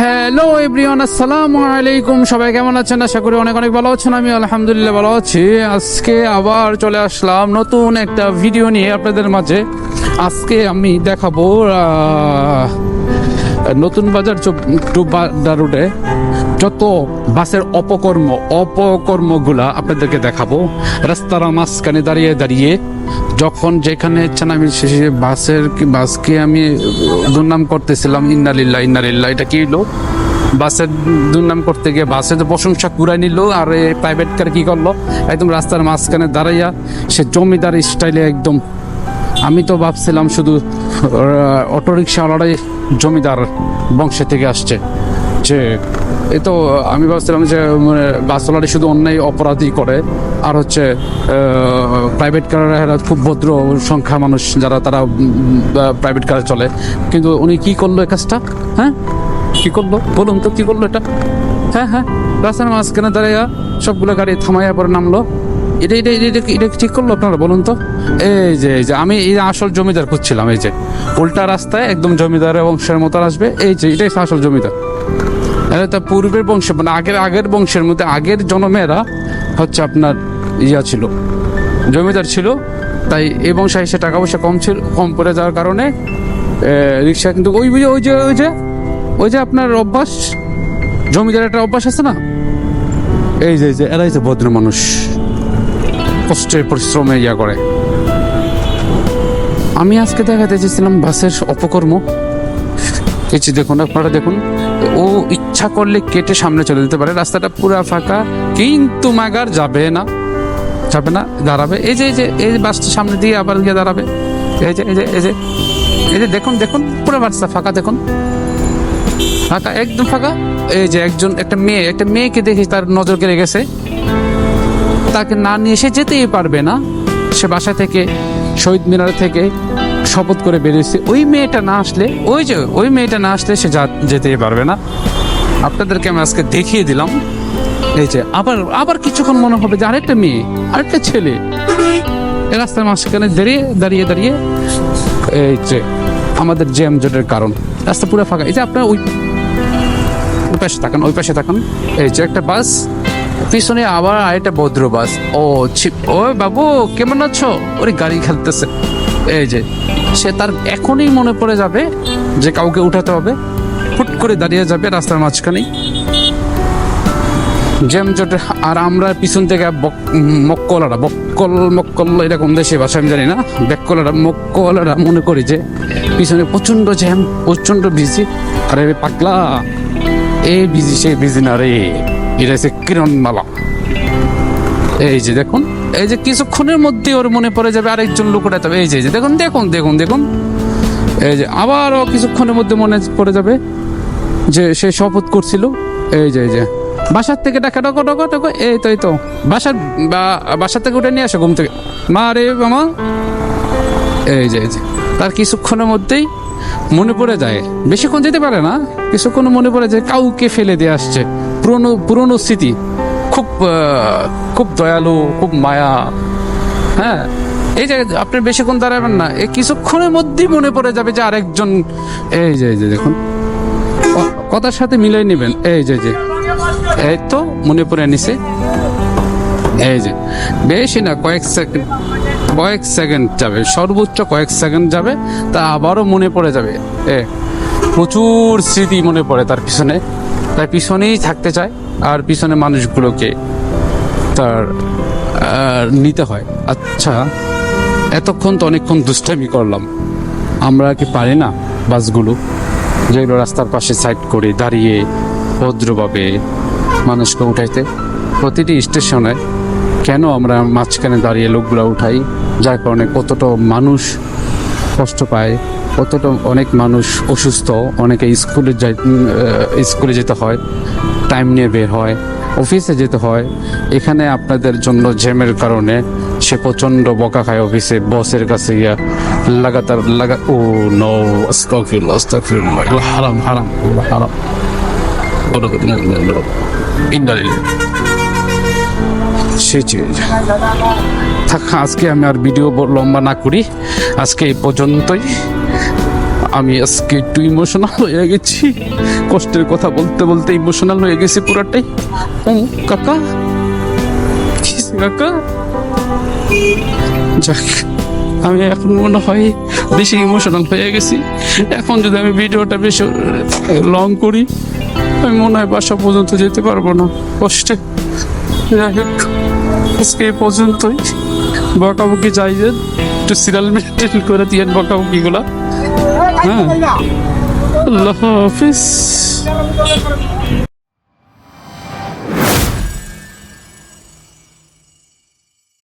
Hello everyone আসসালামু আলাইকুম। সবাই কেমন আছেন? আশা করি অনেক অনেক ভালো আছেন। আমি আলহামদুলিল্লাহ ভালো আছি। আজকে আবার চলে আসলাম নতুন একটা ভিডিও নিয়ে আপনাদের মাঝে। আজকে আমি দেখাবো নতুন বাজার টু রোডে যত বাসের অপকর্ম অপকর্মগুলা আপনাদেরকে দেখাবো। রাস্তার মাঝখানে দাঁড়িয়ে দাঁড়িয়ে যখন যেখানে ইচ্ছা আমি শেষে বাসের বাসকে আমি দুর্নাম করতেছিলাম, ইন্নালিল্লাহ ইন্নালিল্লাহ এটা কি হলো বাসের দুর্নাম করতে গিয়ে বাসে তো প্রশংসা কুড়াই নিল, আর এই প্রাইভেট কার কী করল? একদম রাস্তার মাঝখানে দাঁড়াইয়া সে জমিদার স্টাইলে একদম, আমি তো ভাবছিলাম শুধু অটোরিক্সাওয়ালারাই জমিদার বংশে থেকে আসছে, যে এ তো, আমি ভাবছিলাম যে মানে বাসওয়ালারা শুধু অন্যায় অপরাধী করে, আর হচ্ছে প্রাইভেট কারেরা খুব ভদ্র সংখ্যা মানুষ যারা, তারা প্রাইভেট কারে চলে। কিন্তু উনি কি করল এই কাজটা? হ্যাঁ? কি করল? বলুন তো, কি করল এটা? হ্যাঁ হ্যাঁ। রাস্তার মাঝখানে দাঁড়াইয়া সবগুলো গাড়ি থামাইয়া পরে নামলো। এটা এটা এটা এটা ঠিক করল আপনারা, বলুন তো? এই যে এই যে, আমি এই আসল জমিদার খুঁজছিলাম, এই যে। উল্টা রাস্তায় একদম জমিদারের বংশের মতো আসবে, এই যে, এটাই আসল জমিদার। এটা তো পূর্বের বংশ মানে আগের আগের বংশের মধ্যে আগের জনমেয়েরা হচ্ছে আপনার ইয়া ছিল, জমিদার ছিল। তাই এই বংশে এসে টাকা পয়সা কম ছিল, কম পড়ে যাওয়ার কারণে রিক্সা কিন্তু ওই বুঝে ওই যে ওই যে ওই যে আপনার অভ্যাস জমিদার একটা অভ্যাস আছে না? এই যে যে, এরাই যে ভদ্র মানুষ, কষ্টে পরিশ্রমে ইয়া করে। আমি আজকে দেখাতে চেয়েছিলাম বাসের অপকর্ম। কিছু দেখুন, আপনারা দেখুন। ও ইচ্ছা করলে কেটে সামনে চলে যেতে পারে। রাস্তাটা পুরা ফাঁকা, কিন্তু মাগার যাবে না। যাবে না, দাঁড়াবে। এই যে এই যে এই যে বাসটা সামনে দিয়ে আবার গিয়ে দাঁড়াবে। এই যে এই যে এই যে এই যে দেখুন দেখুন, পুরো বাসটা ফাঁকা, দেখুন। ফাঁকা, একদম ফাঁকা। এই যে একজন, একটা মেয়ে, একটা মেয়েকে দেখে তার নজর কেড়ে গেছে। তাকে না নিয়ে সে যেতেই পারবে না। সে বাসা থেকে, শহীদ মিনার থেকে শপথ করে বেরিয়েছে। ওই মেয়েটা না আসলে, ওই যে, ওই মেয়েটা না আসলে সে যেতেই পারবে না। আপনাদেরকে আমি আজকে দেখিয়ে দিলাম। এই যে, আবার আবার কিছুক্ষণ মনে হবে যে আরেকটা মেয়ে, আরেকটা ছেলে। রাস্তার মাঝখানে দাঁড়িয়ে দাঁড়িয়ে দাঁড়িয়ে। এই যে, আমাদের জ্যাম জটের কারণ। রাস্তা পুরো ফাঁকা। এই যে আপনার ওই ওই পাশে তাকান, ওই পাশে তাকান। এই যে একটা বাস, পিছনে আবার আরেকটা ভদ্র বাস। ও ছি ও বাবু, কেমন আছো? ওরে গাড়ি খেলতেছে। এই যে সে তার এখনই মনে পড়ে যাবে যে কাউকে উঠাতে হবে। ফুট করে দাঁড়িয়ে যাবে রাস্তার মাঝখানেই। জ্যাম জটে আর আমরা পিছন থেকে মক্কলারা, বক্কল, মক্কল, এরকম দেশে ভাষা আমি জানি না। বেক্কলারা, মক্কলারা মনে করি যে পিছনে প্রচণ্ড জ্যাম প্রচণ্ড বিজি। আরে পাগলা, এ বিজি, সে বিজি না রে। এটা হচ্ছে কিরণমালা। এই যে দেখুন। এই যে কিছুক্ষণের মধ্যে ওর মনে পড়ে যাবে আরেকজন লোক যে, এই যে, দেখুন দেখুন দেখুন দেখুন। এই যে, আবারও কিছুক্ষণের মধ্যে মনে পড়ে যাবে যে সে শপথ করছিল। এই যে এই যে। বাসার থেকে ডাকা ডকো ডকো ডকো এই তো এই তো। বাসার, বা- বাসার থেকে উঠে নিয়ে আসো ঘুম থেকে। মা রে, মামা। এই যে এই যে। তার কিছুক্ষণের মধ্যেই মনে পড়ে যায়। বেশিক্ষণ যেতে পারে না, কিছুক্ষণ মনে পড়ে যায়, কাউকে ফেলে দিয়ে আসছে। পুরনো পুরনো স্মৃতি। খুব খুব দয়ালু, খুব মায়া। হ্যাঁ এই যে আপনি বেশিক্ষণ দাঁড়াবেন না, এই কিছুক্ষণের মধ্যেই মনে পড়ে যাবে যে আরেকজন, এই যে এই যে দেখুন, কথার সাথে মিলাই নেবেন, এই যে যে, এই তো মনে পড়ে নিছে, এই যে, বেশি না, কয়েক সেকেন্ড কয়েক সেকেন্ড যাবে, সর্বোচ্চ কয়েক সেকেন্ড যাবে, তা আবারও মনে পড়ে যাবে, এ, প্রচুর স্মৃতি মনে পড়ে, তার পিছনে। তাই পিছনেই থাকতে চায় আর পিছনে মানুষগুলোকে তার নিতে হয়। আচ্ছা এতক্ষণ তো অনেকক্ষণ দুষ্টামি করলাম। আমরা কি পারি না বাসগুলো? যেগুলো রাস্তার পাশে সাইড করে দাঁড়িয়ে ভদ্রভাবে মানুষকে উঠাইতে? প্রতিটি স্টেশনে কেন আমরা মাঝখানে দাঁড়িয়ে লোকগুলো উঠাই? যার কারণে কতটা মানুষ কষ্ট পায়? কতটা অনেক মানুষ অসুস্থ, অনেকে স্কুলে যাই স্কুলে যেতে হয় টাইম নিয়ে বের হয় অফিসে যেতে হয়। এখানে আপনাদের জন্য জ্যামের কারণে সে প্রচণ্ড বকা খায় অফিসে বসের কাছে গিয়া লাগাতার লাগা ও নো হারাম হারাম হারাম। সে থাক, আজকে আমি আর ভিডিও লম্বা না করি। আজকে এই পর্যন্তই। আমি আজকে একটু ইমোশনাল হয়ে গেছি। কষ্টের কথা বলতে বলতে ইমোশনাল হয়ে গেছি পুরাটাই। ও কাকা? কাকা? যাক, আমি এখন মনে হয় বেশি ইমোশনাল হয়ে গেছি। এখন যদি আমি ভিডিওটা বেশি লং করি, আমি মনে হয় বাসা পর্যন্ত যেতে পারব না। কষ্টে। যাই হোক, আজকে এই পর্যন্তই। বকাবকি যাই যে একটু সিরিয়াল মেনটেন করে দিয়ে বকাবকিগুলা। হ্যাঁ আল্লাহ হাফিজ